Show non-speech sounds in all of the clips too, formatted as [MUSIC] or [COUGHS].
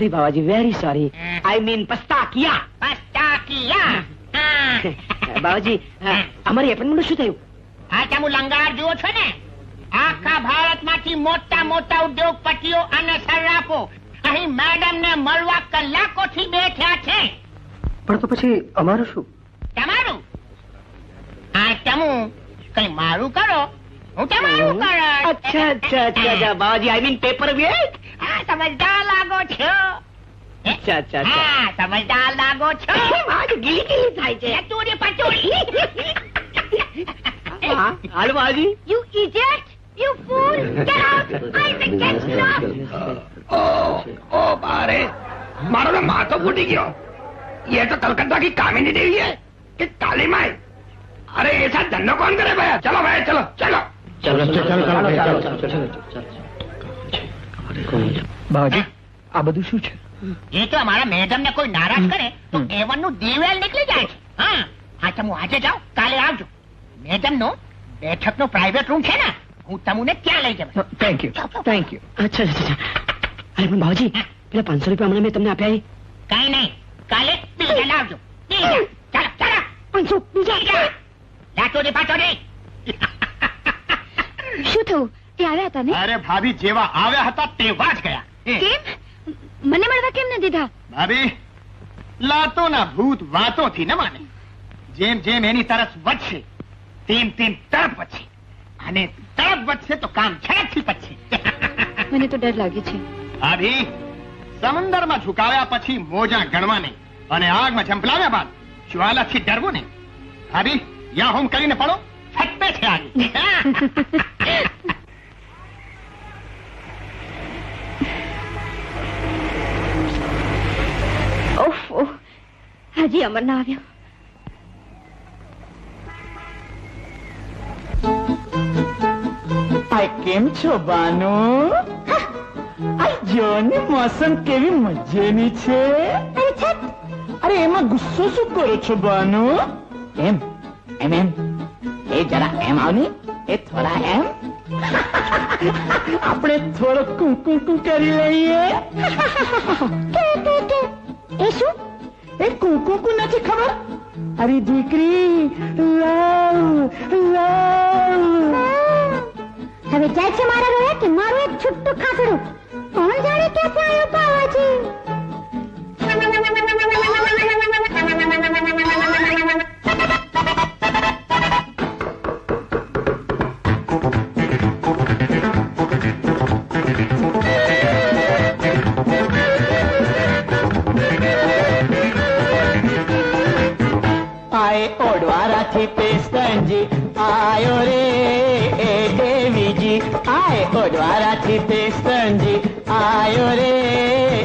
Sorry Bawaji very sorry I mean પસ્તા કિયા પચાસિયા બાવાજી અ, અમારી એપોઇન્ટમેન્ટ શું થયું આ તમે લંગાર જુઓ છો ને આખા ભારતમાંથી મોટા મોટા ઉદ્યોગપતિઓ અને સર્રાફો અહીં મેડમ ને મળવા કલાકોથી બેઠ્યા છે પણ તો પછી અમારું શું તમારું આ તમુ કઈ મારું કરો હું તમારું કરો અચ્છા અચ્છા અચ્છા અચ્છા Bawaji I mean paper weight હા સમજદાર લાગો છો અચ્છા અચ્છા અચ્છા હા સમજદાર લાગો છો બાવાજી ગીલી ગીલી થાય છે ચૂરી પચોરી હા, હાલો Bawaji You idiot! You fool! Get out! I said get lost! ओ ओ बारे मारो ना माँ तो फूटी गयो ये तो कलकत्ता की कामिनी देवी है कि काली माई अरे ऐसा धंधो कौन करे भैया चलो भाई चलो चलो ચલો બાવાજી આ બધું શું છે? એ તો અમારા મેડમ ને કોઈ નારાજ કરે તો એવનનું દિવેલ નીકળી જાય છે. હા. હા તમે આજે જાઓ કાલે આવજો. મેડમ નો બેઠક નો પ્રાઇવેટ રૂમ છે ને હું તમને ત્યાં લઈ જવા થેન્ક યુ થેન્ક યુ અચ્છા અચ્છા અરે પણ ભાવજી પેલા પાંચસો રૂપિયા હમણાં મેં તમને આપ્યા એ. કઈ નહીં. કાલે બીજા લાવજો. બીજા. ચાલો ચાલો. પાંચસો બીજા. લાચોડી રે શું થયું? તે આવ્યા હતા ને? અરે ભાભી જેવા આવ્યા હતા તેવા જ ગયા. કેમ? મને મળવા કેમ ન દીધા? ભાભી લાતોના ભૂત વાતોથી ન માને. જેમ જેમ એની તરફ વધશે તેમ તેમ તરફ વધશે. અને તરફ વધશે તો કામ ઝડપથી પતશે [LAUGHS] મને તો ડર લાગે છે. ભાભી સમંદરમાં ઝુકાવ્યા પછી મોજા ગણવા નહીં અને આગમાં ઝંપલાવ્યા બાદ જ્વાલાથી ડરવું નહીં ભાભી યા હોમ કરીને પડો. છે આગે [LAUGHS] હજી અમર ના આવ્યો કેમ છો બાનુ મોસમ કેવી મજેની છે અરે એમાં ગુસ્સો શું કરો છો બાનુ એમ એમ એમ એ જરા એમ આવની એ થોડા એમ આપણે થોડો કુકુ કરી લઈએ એ શું એ કુકુ નથી ખબર? અરે દીકરી, લવ લવ. હવે જાય છે મારા રોયા કે મારું એક છુટ્ટું ખાસડું? કોણ જાણે ક્યાંથી આવ્યો પાવાજી પેસ્તનજી આયો રે એ દેવીજી આય ઓડવારાથી પેસ્તનજી આયો રે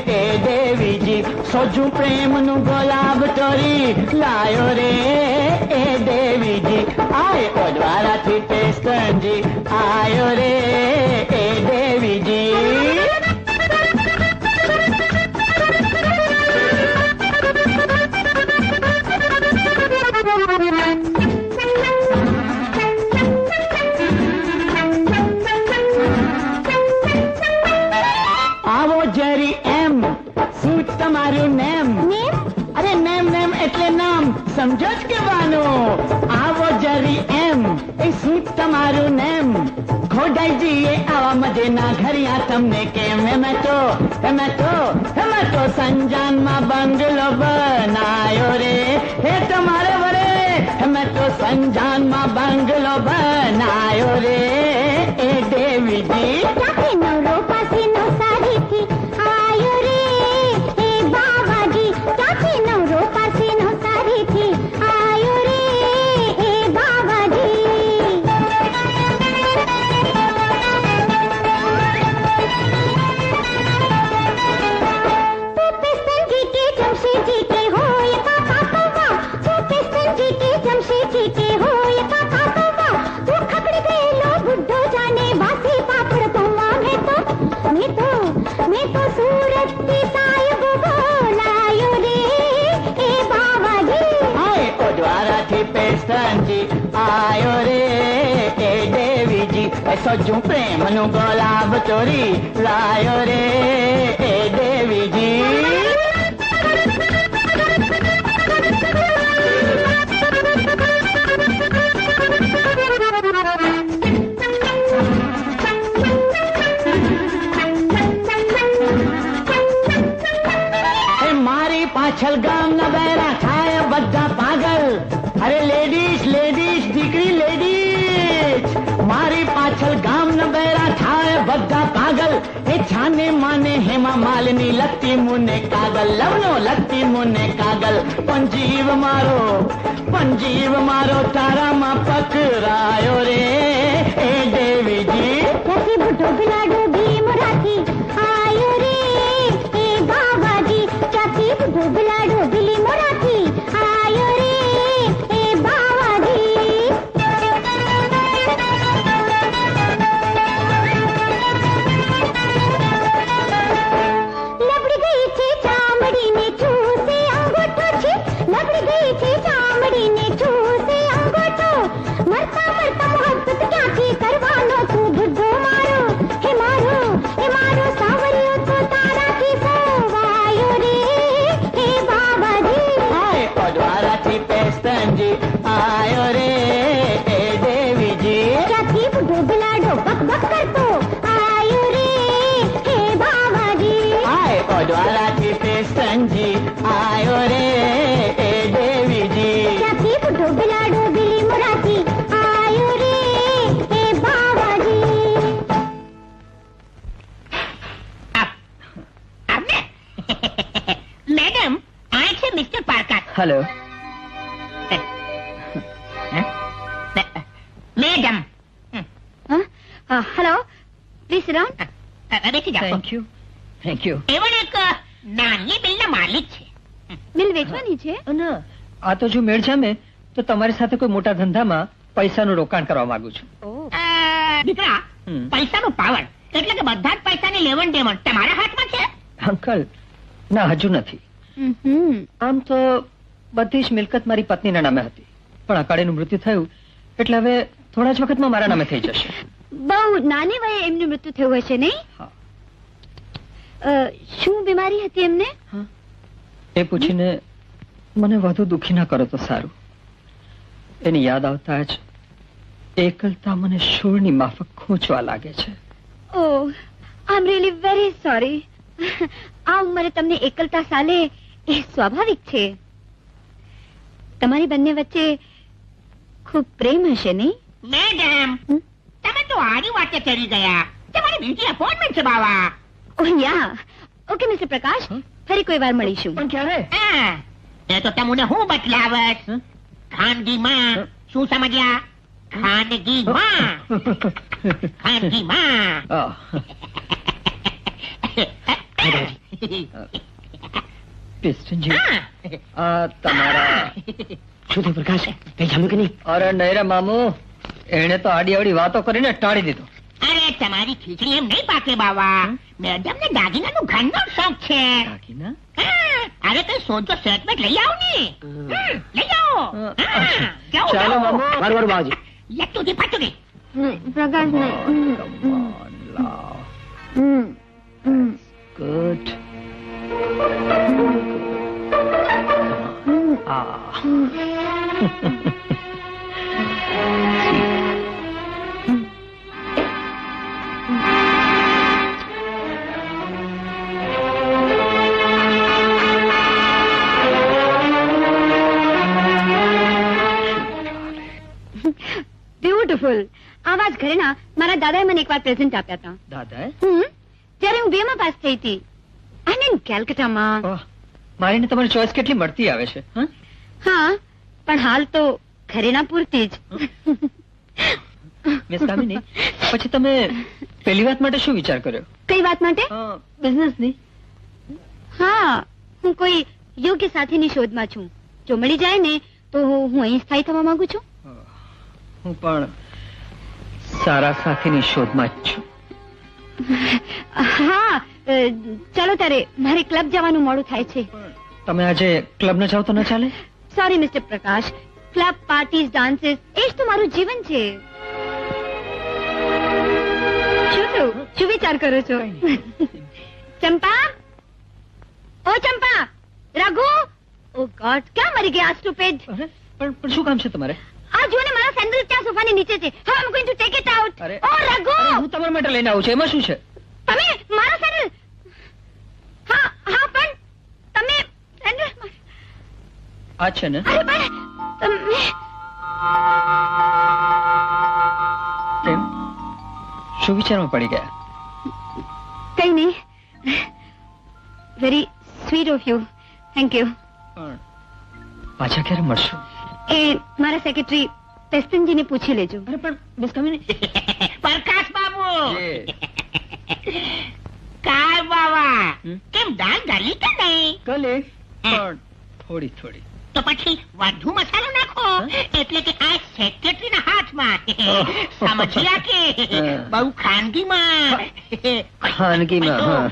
એ દેવીજી સોજું પ્રેમનું ગુલાબ તોરી લાયો રે એ દેવીજી આય ઓડવારાથી પેસ્તનજી આયો રે એ દેવીજી આવો ખોડાઈજીએ આવા મજેના ઘરિયા તમને કેમ એમે તો એમે તો એમે તો સંજાનમાં બંગલો બનાયો રે હે તમારે વરે એમે તો સંજાનમાં બંગલો બનાયો રે એ દેવીજી ક્યાંથી નવરો પાસીનો આવ્યો રે એ દેવીજી એ સજ્જું પ્રેમનું ગુલાબ ચોરી. લાયો રે એ દેવીજી. હેમા માલની લગતી મુને કાગલ લવનો લગતી મુને કાગલ. પણ જીવ મારો, પણ જીવ મારો તારામાં પકરાયો રે. એ દેવીજી મેડમ આ છે mister Parker hello madam hello please round બેસી જાઓ થેન્ક યુ થેન્ક યુ એક નાની બિલના માલિક છે બિલ વેચવાની છે ના આ તો જો મેળ જામે તો તમારી સાથે કોઈ મોટા ધંધામાં પૈસાનું રોકાણ કરવા માંગુ છું. દીકરા પૈસાનો પાવર એટલે કે બધા જ પૈસાની લેવણ દેવણ તમારા હાથમાં છે? અંકલ ના હજુ નથી. આમ તો બધી જ મિલકત મારી પત્નીના નામે હતી. પણ અકાળીનું મૃત્યુ થયું એટલે હવે થોડા જ વખતમાં મારા નામે થઈ જશે. બહુ નાની વયે એમનું મૃત્યુ થયું હશે નહીં? શું બીમારી હતી એમને? એ પૂછીને મને વધુ દુખી ના કરો તો સારું. એની યાદ આવતા જ એકલતા મને શૂળની માફક ખૂંચવા લાગે છે. ઓ I am really very sorry આ ઉંમરે તમને એકલતા સાલે એ સ્વાભાવિક છે. તમારી બંને વચ્ચે ખૂબ પ્રેમ હશે નહીં? મેડમ? તમે તો આરી વાતે ચડી ગયા. તમારી બીજી અપોઇન્ટમેન્ટ છે બાવા. ઓ યા. Okay mister Prakash. ફરી કોઈ વાર મળીશું. પણ ક્યારે? એ તો તમને હું બતલાવસ હમ? ખાનગીમાં? શું સમજ્યા? ખાનગીમાં. [LAUGHS] ખાનગીમાં. પિસ્ટનજી. આ તમારા શું થયું પ્રકાશ? કઈ જામ્યું કે નહીં? અરે નહીં રે મામુ. એને તો આડી આડી વાતો કરીને ટાળી દીધો. અરે તમારી ખીચડી એમ નહીં પાકે બાવા. મેડમ ને દાગીનાનું ઘરનો શોખ છે. દાગીના? અરે તે સોજો સેટમેન્ટ લઈ આવ ને. લઈ આવો. જાઓ, ચાલો. મામુ મારું મારું બાવાજી. લટ્ટુથી ફટુથી. Prakash Come good love. Beautiful આવા જ ઘરેના મારા દાદાએ મને એકવાર પ્રેઝન્ટ આપ્યા હતા દાદા હમ. જ્યારે હું બેમાં પાસ થઈ હતી. અને કેલકટામાં. મારીને તમારી ચોઈસ કેટલી મળતી આવે છે હા? પણ હાલ તો ઘરેના પૂરતી જ. મિસ કામિની પછી તમે પેલી વાત માટે શું વિચાર કર્યો? કઈ વાત માટે? બિઝનેસની હા હું કોઈ યોગ્ય સાથીની શોધમાં છું. જો મળી જાય ને તો હું અહીં સ્થાયી થવા માંગુ છું. હું પણ સારા સાથીની શોધમાં જ છું. હા ચાલો તારે મારે ક્લબ જવાનું મોડું થાય છે. તમે આજે ક્લબ ન જાઓ તો ન ચાલે? Sorry mister Prakash club parties dances એ જ તો મારું જીવન છે. શું વિચાર કરો છો? ચંપા? ઓ ચંપા રઘુ? ઓ ગોડ ક્યાં મરી ગયા સ્ટુપિડ પણ શું કામ છે તમારે? આ જો ને મારા સેન્ડલ ત્યાં સોફાની નીચે છે હવે I'm going to take it out oh Raghu! હું તમારા માટે લઈને આવું છું. એમાં શું છે? તમે મારા સેન્ડલ હા હા પણ તમે સેન્ડલ આ છે ને? અરે પણ તમે કેમ? શું વિચારમાં પડી ગયા? કઈ નહીં. Very sweet of you thank you પાછા ક્યારે મળશું? એ મારા સેક્રેટરી પેસ્તનજીને પૂછી લેજો. અરે પણ મિસ કમિની પ્રકાશ બાબુ! જે બાવા. કેમ દાળ ગળી કે નહીં? કલે પણ થોડી થોડી. તો પછી વધુ મસાલો નાખો. એટલે કે આ સેક્રેટરી ના હાથમાં [LAUGHS] સમજ્યા કે. બહુ ખાનગીમાં. ખાનગીમાં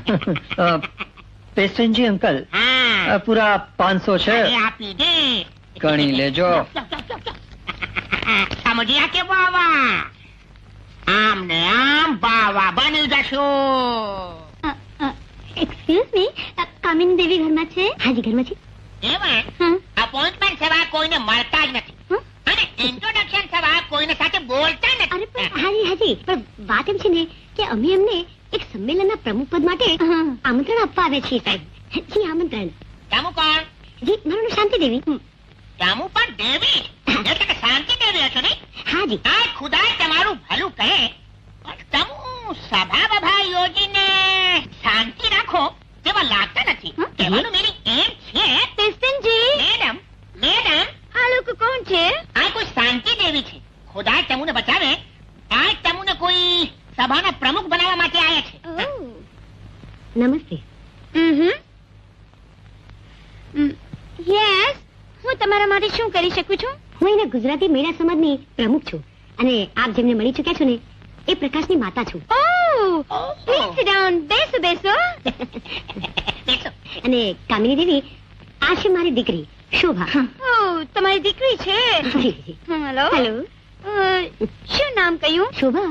હા. [LAUGHS] પેસ્ટનજી અંકલ આ પૂરા પાંચસો છે. આપી દે. ગણી લેજો. સમજ્યા કે બાવા આમ ને આમ બાવા બની જશો. એક્સક્યુઝ મી કામિની દેવી ઘરમાં છે? હાજી ઘરમાં છે. એમાં અપોઇન્ટમેન્ટ સેવા કોઈને મળતા જ નથી. અને ઇન્ટ્રોડક્શન સેવા કોઈને સાથે બોલતા અરે નથી પણ હાજી હાજી પણ વાત એમ છે ને કે અમે એમને એક સંમેલનના પ્રમુખ પદ માટે આમંત્રણ આપવા આવે છીએ સાહેબ. જી આમંત્રણ. તમે કોણ? જી મારું નામ શાંતિ દેવી તામુ પણ દેવી. [COUGHS] એટલે કે શાંતિ દેવી હશો ને હાજી. આ ખુદા તમારું ભલું કહે પણ તમુ સભા બભા યોજીને શાંતિ રાખો તેવા લાગતા નથી હમ? કહેવાનું meaning એમ છે પેસ્ટનજી મેડમ મેડમ આ લોકો કોણ છે આ કોઈ શાંતિ દેવી છે ખુદા તમુને બચાવે આ તમુને કોઈ સભાના પ્રમુખ બનાવવા માટે આવ્યા છે નમસ્તે હમ યસ હું તમારા માટે શું કરી શકું છું? હું એના ગુજરાતી મેળા સમાજની પ્રમુખ છું. અને આપ જેમને મળી ચૂક્યા છો ને એ પ્રકાશની માતા છું. પ્લીઝ ડાઉન બેસો બેસો [LAUGHS] બેસો. અને કામિની દેવી આ છે મારી દીકરી શોભા. તમારી દીકરી છે? હેલો. હેલો. શું નામ કહ્યું? શોભા.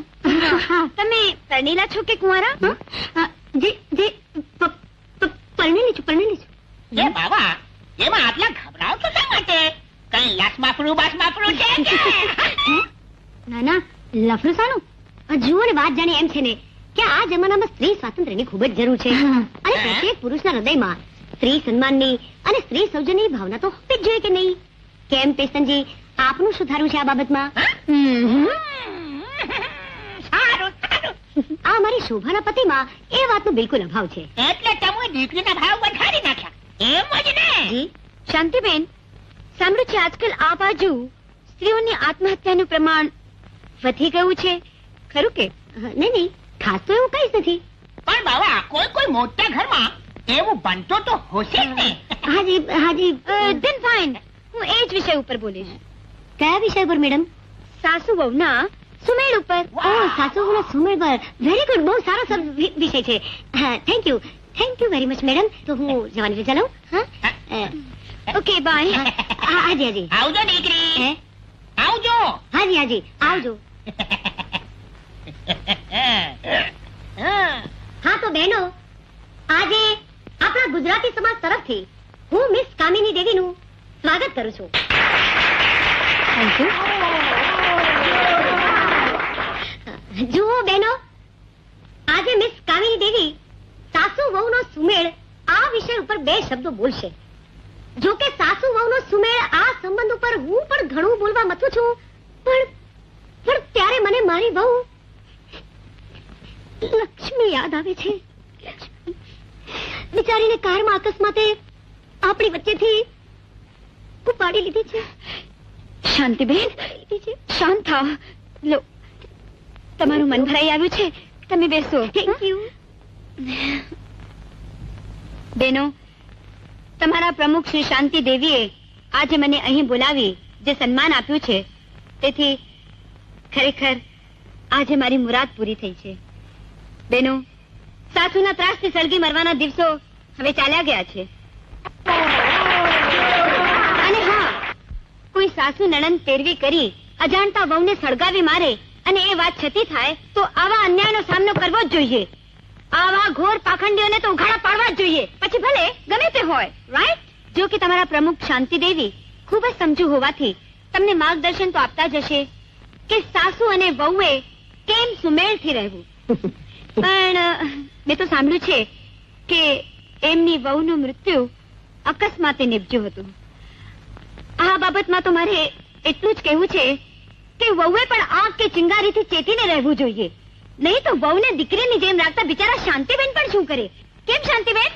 તમે પરણેલા છો કે કુંવારા? જે જે પરણેલી છું પરણેલી છું. એ બાબા એમાં આટલા ગભરાવ છો? કઈ લસ માફરું બસ માફરું છે કે? ના ના લફરું સાનું? આ જુઓ ને વાત જાણે એમ છે ને કે આ જમાનામાં સ્ત્રી સ્વાતંત્ર્યની ખૂબ જ જરૂર છે. અને પ્રત્યેક પુરુષના હૃદયમાં સ્ત્રી સન્માનની અને સ્ત્રી સૌજન્યની ભાવના તો હોવી જ જોઈએ કે નહીં? કેમ પેસ્તનજી આપનું શું ધારું છે આ બાબતમાં? આ મારી શોભાના પતિમાં એ વાતનો બિલકુલ અભાવ છે. એટલે તમે દીકરીના ભાવ વધારી નાખ્યા. એમ જ ને. શાંતિબેન સાંભળ્યું છે આજકાલ આ બાજુ સ્ત્રીઓની આત્મહત્યાનું પ્રમાણ વધી ગયું છે. ખરું કે? નહીં નહીં ખાસ તો એવું કઈ નથી. પણ બાવા કોઈ કોઈ મોટા ઘરમાં એવું બનતો તો હશે જ ને. હાજી હાજી. ધેન ફાઇન હું એ જ વિષય ઉપર બોલીશ. કયા વિષય પર મેડમ? સાસુ વહુના સુમેળ ઉપર. ઓ સાસુ વહુના સુમેળ પર. વેરી ગુડ બહુ સારો સર વિષય છે. Thank you thank you very much madam. તો હું જવાની રજા લઉં? હા? ઓકે બાય હાજી હાજી આવજો દીકરી. આવજો. હાજી હાજી આવજો. હા. તો બહેનો આજે આપણા ગુજરાતી સમાજ તરફથી હું મિસ કામિની દેવીનું સ્વાગત કરું છું. જુઓ બહેનો આજે મિસ કામિની દેવી સાસુ વહુનો સુમેળ આ વિષય ઉપર બે શબ્દો બોલશે. જો કે સાસુ વહુનો સુમેળ આ સંબંધ ઉપર હું પણ ઘણું બોલવા મથું છું. પણ પણ ત્યારે મને મારી વહુ લક્ષ્મી યાદ આવે છે. બિચારીને કારમાં અકસ્માતે આપણી વચ્ચેથી ઉપાડી લીધી છે. શાંતિબેન? શાંત થાવ. લો તમારું મન ભરાઈ આવ્યું છે. તમે બેસો. થેન્ક યુ બેનો તમારા પ્રમુખ શ્રી શાંતિ દેવીએ આજે મને અહીં બોલાવી જે સન્માન આપ્યું છે, તેથી ખરેખર આજે મારી મુરાદ પૂરી થઈ છે. બેનો, સાસુના ત્રાસથી સળગી મરવાના દિવસો હવે ચાલ્યા ગયા છે. અને હા, કોઈ સાસુ નણંદ પેરવી કરી અજાણતા વહુને સળગાવી મારે અને એ વાત છતી થાય તો આવા અન્યાયનો સામનો કરવો જ જોઈએ. આવા ઘોર પાખંડીઓને તો ઉઘાડા પાડવા જ જોઈએ. પછી ભલે ગમે તે હોય રાઈટ જો કે તમારા પ્રમુખ શાંતિ દેવી ખૂબ જ સમજુ હોવાથી તમને માર્ગદર્શન તો આપતા જ હશે કે સાસુ અને વહુએ કેમ સુમેળથી રહેવું. [LAUGHS] પણ મેં તો સાંભળ્યું છે કે એમની વહુનું મૃત્યુ અકસ્માતે નિપજ્યું હતું. આ બાબતમાં તો મારે એટલું જ કહેવું છે કે વહુએ પણ આગ કે ચિંગારીથી ચેતીને રહેવું જોઈએ. નહીં તો વહુને દીકરીની જેમ રાખતા બિચારા શાંતિબેન પણ શું કરે? કેમ શાંતિબેન?